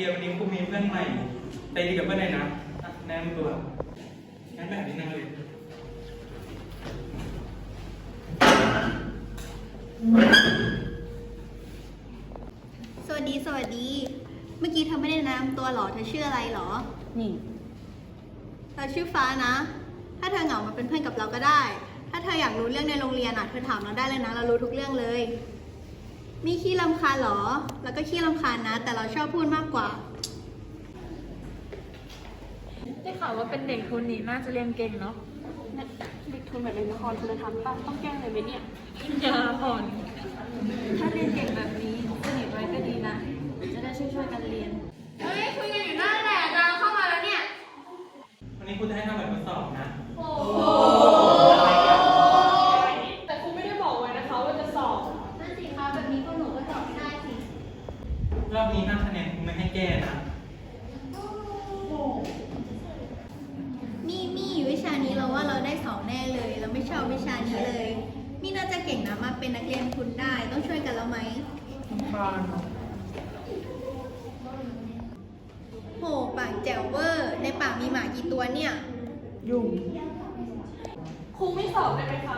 เดียววันนี้ครูมีเพื่อนใหม่ไปดีกับเพื่อนไหนนะแนะนำตัวงั้นแบบนี้นั่งเลยสวัสดีสวัสดี เมื่อกี้เธอไม่ได้แนะนำตัวหรอเธอชื่ออะไรหรอ นี่เธอชื่อฟ้านะ ถ้าเธอเหงามาเป็นเพื่อนกับเราก็ได้ ถ้าเธออยากรู้เรื่องในโรงเรียนอะเธอถามเราได้เลยนะ เรารู้ทุกเรื่องเลย มีขี้ลำคาญหรอ แล้วก็ขี้ลำคาญนะ แต่เราชอบพูดมากกว่า ได้ข่าวว่าเป็นเด็กทุนนี่น่าจะเรียนเก่งเนาะ เด็กทุนแบบในละครคุณธรรมป่ะต้องแกล้งเลยไหมเนี่ยอย่าผ่อน ถ้าเรียนเก่งแบบนี้สนิทไว้ก็ดีนะ จะได้ช่วยๆกันเรียน เฮ้ยคุยกันอยู่นั่นแหละเราเข้ามาแล้วเนี่ย วันนี้ครูจะให้ทำแบบทดสอบนะ แต่ครูไม่ได้บอกไว้นะคะว่าจะสอบ นั่นสิคะแบบนี้พวกหนูก็ตอบไม่ได้สิ รอบนี้ห้าคะแนนครูไม่ให้แก้นะนี่นี่วิชานี้เราว่าเราได้สองแน่เลย เราไม่ชอบวิชานี้เลยนี่น่าจะเก่งนะมาเป็นนักเรียนทุนได้ ต้องช่วยกันแล้วไหมโหปากแจ๋วเวอร์ ในปากมีหมากี่ตัวเนี่ยครูไม่สอบได้ไหมคะ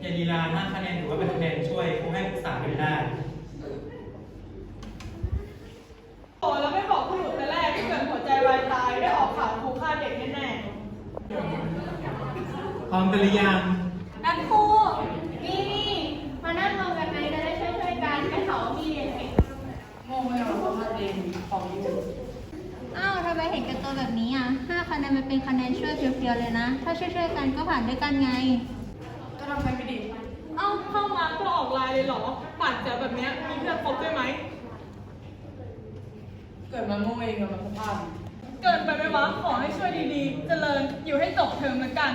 อย่าลีลาห้าคะแนนถือว่าเป็นคะแนนช่วยครูให้ปรึกษากันได้ โอ้แล้วไม่บอกผู้หนูแต่แรกที่เกิดหัวใจวายตายได้ออกข่าวครูฆ่าเด็กแน่ พร้อมกันหรือยังๆนัดครูนี่นี่มานั่งรวมกันไหมจะได้ช่วยช่วยๆกันไม่เขามีเรียนเก่งอ้าวทำไมเห็นกันตัวแบบนี้อะห้าคะแนนมันเป็นคะแนนช่วยเพียวๆเลยนะ ถ้าช่วยๆกันก็ผ่านด้วยกันไง ก็ทำไปไม่ดีเอ้าเข้ามาก็ออกไลน์เลยเหรอปั่นเจอแบบเนี้ยมีเพื่อนคบด้วยไหม เกิดมาโง่เองกับมันพลาด เกินไปไหมวะขอให้ช่วยดีๆ เจริญอยู่ให้จบเทอมแล้วกัน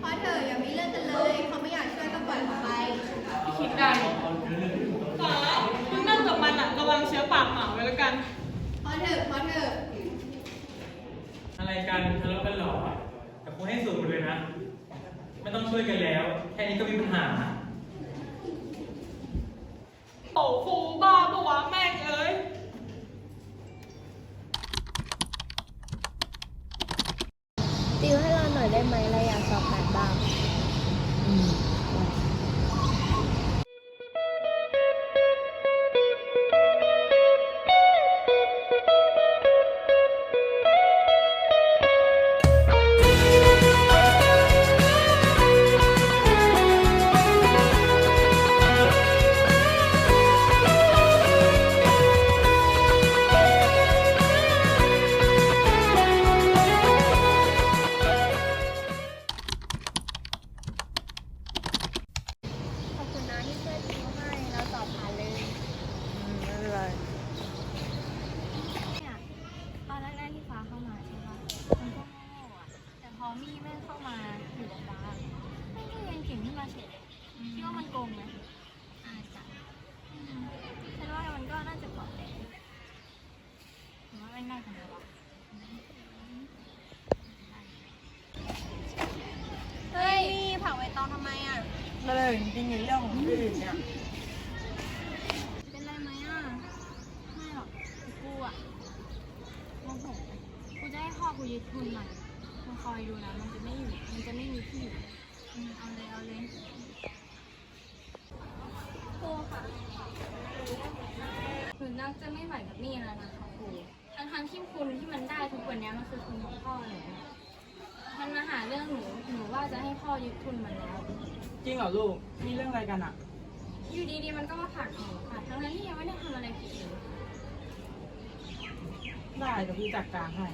เพราะเธออย่ามีเรื่องกันเลย เขาไม่อยากช่วยก็ปล่อยเขาไปคิดได้ฟ้ามึงนั่งกับมันอะระวังเชื้อปากหมาไว้แล้วกัน เพราะเธอเพราะเธอ อะไรกันทะเลาะกันเหรอแต่ครูให้สูตรหมดเลยนะ ไม่ต้องช่วยกันแล้ว แค่นี้ก็มีปัญหาโอ้ค ติวให้เราหน่อยได้ไหมเราอยากสอบผ่านบ้าง ไม่เลยจริงๆเรื่องของคนอื่นเนี่ยเป็นไรไหมอะ ไม่หรอกกูอะโมโหกูจะให้พ่อกูยึดทุนใหม่มึงคอยดูนะ มันจะไม่อยู่ มันจะไม่มีที่อยู่อืมเอาเลยเอาเลยครูค่ะหนูน่าจะไม่ไหวกับนี่แล้วนะคะครูทั้งทั้งๆที่คุณที่มันได้ทุกวันนี้มันคือทุนของพ่อหนูมันมาหาเรื่องหนู หนูว่าจะให้พ่อยึดทุนมันแล้ว จริงเหรอลูก มีเรื่องอะไรกันอะอยู่ดีๆมันก็มาผลักหนูค่ะ ทั้งนั้นที่ยังไม่ได้ทำอะไรผิดเลยได้เดี๋ยวพี่จัดการให้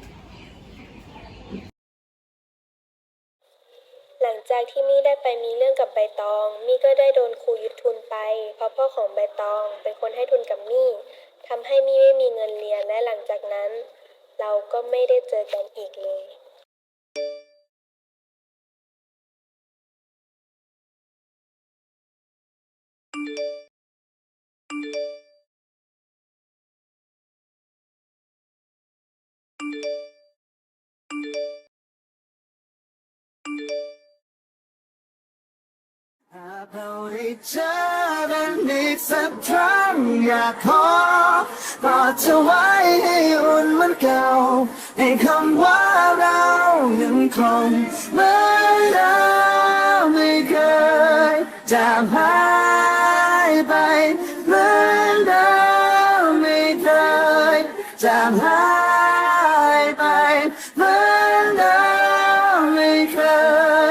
หลังจากที่มี่ได้ไปมีเรื่องกับใบตอง มี่ก็ได้โดนครูยึดทุนไป เพราะพ่อของใบตองเป็นคนให้ทุนกับมี่ทำให้มี่ไม่มีเงินเรียนและหลังจากนั้น เราก็ไม่ได้เจอกันอีกเลย เราได้เจอกันอีกสักครั้งอยากขอกอดเธอไว้ให้อุ่นเหมือนเก่าให้คำว่าเรายังคงเหมือนเดิมไม่เคยจางหาย ไปเหมือนเดิมไม่เคยจางหายไปเหมือนเดิมไม่เค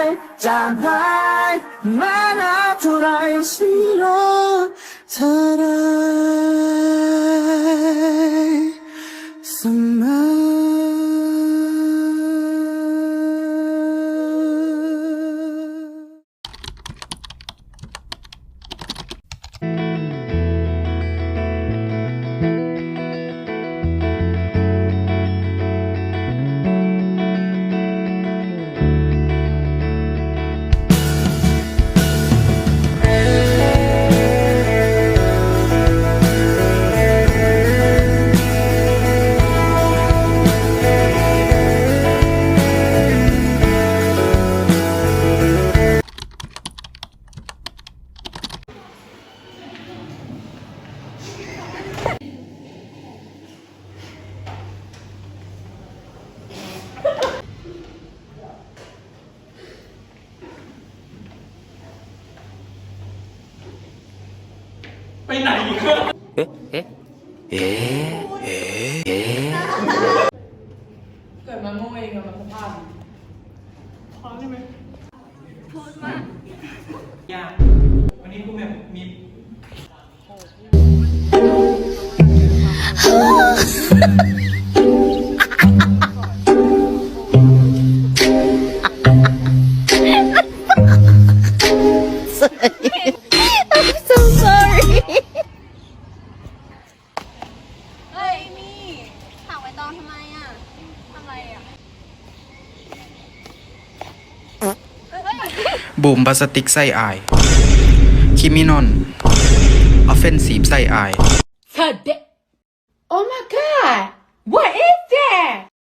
ยจางหายแม้นานเท่าไรฉันรอเธอได้ ไปไหนอีกอะเกิดมาโง่เองอะมันพลาดยากวันนี้กูแบบมี so บูมพลาสติกไส้อายคิมินอนออฟเฟนซีฟไส้อาย Oh my god! What is that?